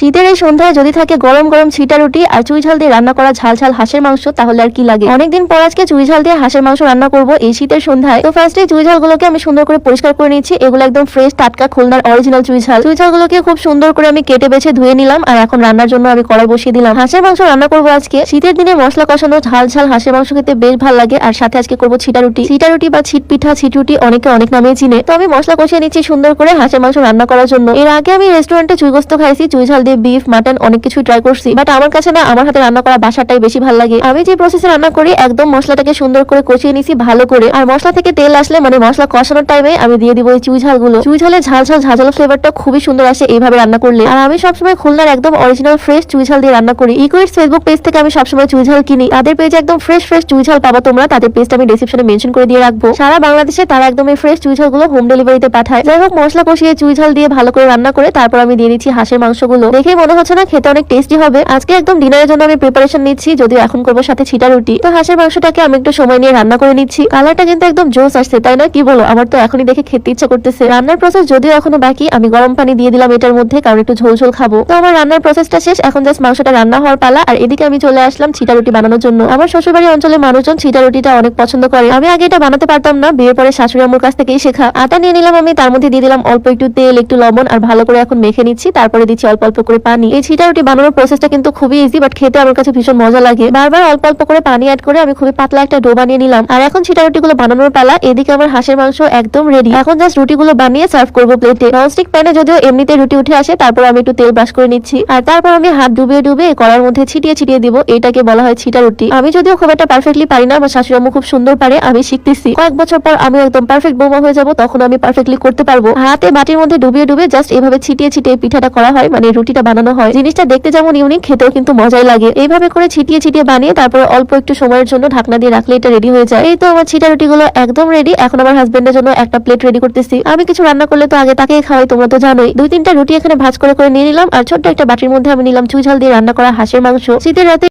শীতের এই সন্ধ্যায় যদি থাকে গরম গরম ছিটা রুটি আর চুই ঝাল দিয়ে রান্না করা ঝাল ঝাল হাঁসের মাংস, তাহলে আর কি লাগে? অনেকদিন পর আজকে চুই ঝাল দিয়ে হাঁসের মাংস রান্না করব এই শীতের সন্ধ্যায়। তো ফার্স্টে চুই ঝালগুলোকে আমি সুন্দর করে পরিষ্কার করে নিচ্ছি এগুলো একদম ফ্রেশ টাটকা, খুলনার অরিজিনাল চুই ঝাল। চুই ঝালগুলোকে খুব সুন্দর করে আমি কেটে বেছে ধুয়ে নিলাম আর এখন রান্নার জন্য আমি কড়াই বসিয়ে দিলাম। হাঁসের মাংস রান্না করব আজকে। শীতের দিনে মশলা কষানো ঝাল ঝাল হাঁসের মাংস খেতে বেশ ভালো লাগে আর সাথে আজকে করব ছিটা রুটি। ছিটা রুটি বা ছিট পিঠা, ছিট রুটি অনেকে অনেক নামে চিনে। তো আমি মশলা কষিয়ে নিচ্ছি সুন্দর করে হাঁসের মাংস রান্না করার জন্য। এর আগে আমি রেস্টুরেন্টে চুই গোস্ত খাইছি, চুই ঝাল দিয়ে বিফ মাটন অনেক কিছু ট্রাই করছি বাট আমার কাছে না, আমার হাতে রান্না করা বাসাটাই বেশি ভালো লাগে। আমি যে প্রসেসে রান্না করি, একদম মশলাটাকে সুন্দর করে কষিয়ে নিছি ভালো করে। আর মশলা থেকে তেল আসলে মানে মশলা কষানোর টাইমে আমি দিয়ে দিব এই চুই ঝালগুলো। চুই ঝালের ঝাল ঝাল ঝাঁঝালো ফ্লেভারটা খুবই সুন্দর আসে এইভাবে রান্না করলে। আর আমি সবসময় খুলনার একদম অরিজিনাল ফ্রেশ চুই ঝাল দিয়ে রান্না করি। ইকুইট ফেসবুক পেজ থেকে আমি সবসময় চুই ঝাল কিনি। তাদের পেজে একদম ফ্রেশ ফ্রেশ চুই ঝাল পাবা তোমরা। তাদের পেজটা আমি ডিসক্রিপশনে মেনশন করে দিয়ে রাখব। সারা বাংলাদেশে তারা একদম এই ফ্রেশ চুই ঝালগুলো হোম ডেলিভারিতে পাঠায়। যাই হোক, মশলা কষিয়ে চুই ঝাল দিয়ে ভালো করে রান্না করে, তারপর আমি দিয়ে দিচ্ছি হাঁসের মাংসগুলো। দেখেই মনে হচ্ছে না খেতে অনেক টেস্টি হবে। আজকে একদম ডিনারের জন্য আমি প্রিপারেশন নিচ্ছি, যদিও এখন করব সাথে ছিটা রুটি। তো হাঁসের মাংসটাকে আমি একটু সময় নিয়ে রান্না করে নিচ্ছি। কালারটা কিন্তু একদম জোস আসছে, তাই না? কি বলো? আমার তো এখনই দেখে খেতে ইচ্ছা করতেছে। রান্নার প্রসেস যদিও এখনও বাকি, আমি গরম পানি দিয়ে দিলাম এটার মধ্যে, কারণ একটু ঝোল ঝোল খাব। তো আমার রান্নার প্রসেসটা শেষ, এখন জাস্ট মাংসটা রান্না হওয়ার পালা, আর এদিকে আমি চলে আসলাম ছিটা রুটি বানানোর জন্য। আমার শ্বশুরবাড়ি অঞ্চলের মানুষজন ছিটা রুটিটা অনেক পছন্দ করে। আমি আগে এটা বানাতে পারতাম না, বিয়ের পরে শাশুড়ি আমার কাছ থেকেই শেখা। আটা নিয়ে নিলাম আমি, তার মধ্যে দিয়ে দিলাম অল্প একটু তেল, একটু লবণ, আর ভালো করে এখন মেখে নিচ্ছি। তারপরে দিচ্ছি অল্প অল্প করে পানি। এই ছিটা রুটি বানানোর প্রসেসটা কিন্তু খুবই ইজি বাট খেতে আমার কাছে ভীষণ মজা লাগে। বারবার অল্প অল্প করে পানি অ্যাড করে আমি খুবই পাতলা একটা ডো বানিয়ে নিলাম। আর এখন ছিটা রুটিগুলো বানানোর পালা, এদিকে আমার হাঁসের মাংস একদম রেডি এখন জাস্ট রুটিগুলো বানিয়ে সার্ভ করব প্লেটে ননস্টিক প্যানে যদিও এমনিতে রুটি উঠে আসে, তারপর আমি একটু তেল ব্রাশ করে নিচ্ছি। আর তারপর আমি হাত ডুবিয়ে ডুবিয়ে কড়ার মধ্যে ছিটিয়ে ছিটিয়ে দিব, এটাকে বলা হয় ছিটা রুটি। আমি যদিও খুব একটা পারফেক্টলি পারি না, আমার শাশুড়ি আম্মু খুব সুন্দর পারে, আমি শিখতেছি। কয়েক বছর পর আমি একদম পারফেক্ট বৌমা হয়ে যাব, তখন আমি পারফেক্টলি করতে পারব। হাতে বাটির মধ্যে ডুবিয়ে ডুবিয়ে জাস্ট এভাবে ছিটিয়ে ছিটিয়ে পিঠাটা করা হয় মানে রুটিটা বানানো হয়। জিনিসটা দেখতে যেমন ইউনিক খেতেও কিন্তু মজাই লাগে। এইভাবে করে ছিটিয়ে ছিটিয়ে বানিয়ে তারপর অল্প একটু সময়ের জন্য ঢাকনা দিয়ে রাখলে এটা রেডি হয়ে যায়। এই তো আমার ছিটা রুটি গুলো একদম রেডি এখন আমার হাজবেন্ডের জন্য একটা প্লেট রেডি করতেছি। আমি কিছু রান্না করলে তো আগে তাকে খাওয়াই, তোমরা তো জানোই। দুই তিনটা রুটি এখানে ভাজ করে করে নিয়ে নিলাম, আর ছোট্ট একটা বাটির মধ্যে আমি নিলাম চুই ঝাল দিয়ে রান্না করা হাঁসের মাংস। শীতের রাতে